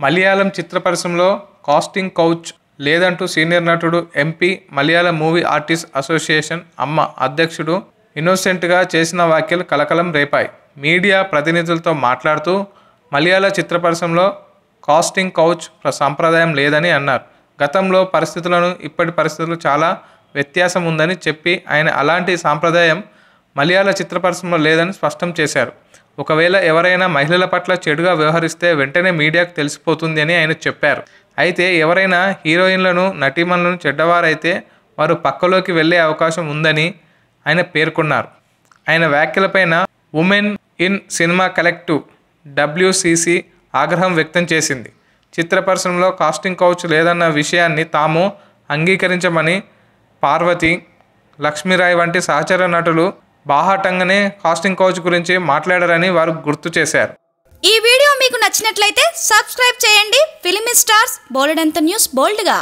మలయాళం చిత్ర పరిశ్రమలో casting couch లేదంటూ సీనియర్ నటుడు MP Malayala movie artist association Amma అధ్యక్షుడు ఇన్నోసెంట్గా చేసిన వ్యాఖ్యలు కలకలం రేపాయి. మీడియా ప్రతినిధులతో మాట్లాడుతూ మలయాళ చిత్ర పరిశ్రమలో కాస్టింగ్ కౌచ్ సంప్రదాయం లేదని అన్నారు. గతంలో పరిస్థితులను ఇప్పటి పరిస్థితులు చాలా వ్యత్యాసం ఉందని చెప్పి ఆయన అలాంటి సాంప్రదాయం మలయాళ చిత్ర పరిశ్రమలో లేదని స్పష్టం చేశారు. ఒకవేళ ఎవరైనా మహిళల పట్ల చెడుగా వ్యవహరిస్తే వెంటనే మీడియాకు తెలిసిపోతుంది అని ఆయన చెప్పారు. అయితే ఎవరైనా హీరోయిన్లను నటీమణులను చెడ్డవారైతే వారు పక్కలోకి వెళ్ళే అవకాశం ఉందని ఆయన పేర్కొన్నారు. ఆయన వ్యాఖ్యలపైన women in cinema collective WCC ఆగ్రహం వ్యక్తం చేసింది. చిత్ర పరిశ్రమలో కాస్టింగ్ కౌచ్ లేదన్న విషయాన్ని తాము అంగీకరించమని పార్వతి లక్ష్మీరాయ్ వంటి సహచర నటులు బాహాటంగానే కాస్టింగ్ కోచ్ గురించి మాట్లాడారని వారు గుర్తు చేశారు. ఈ వీడియో మీకు నచ్చినట్లయితే సబ్స్క్రైబ్ చేయండి. ఫిలిమి స్టార్స్ బోలెడంత న్యూస్ బోల్డ్గా.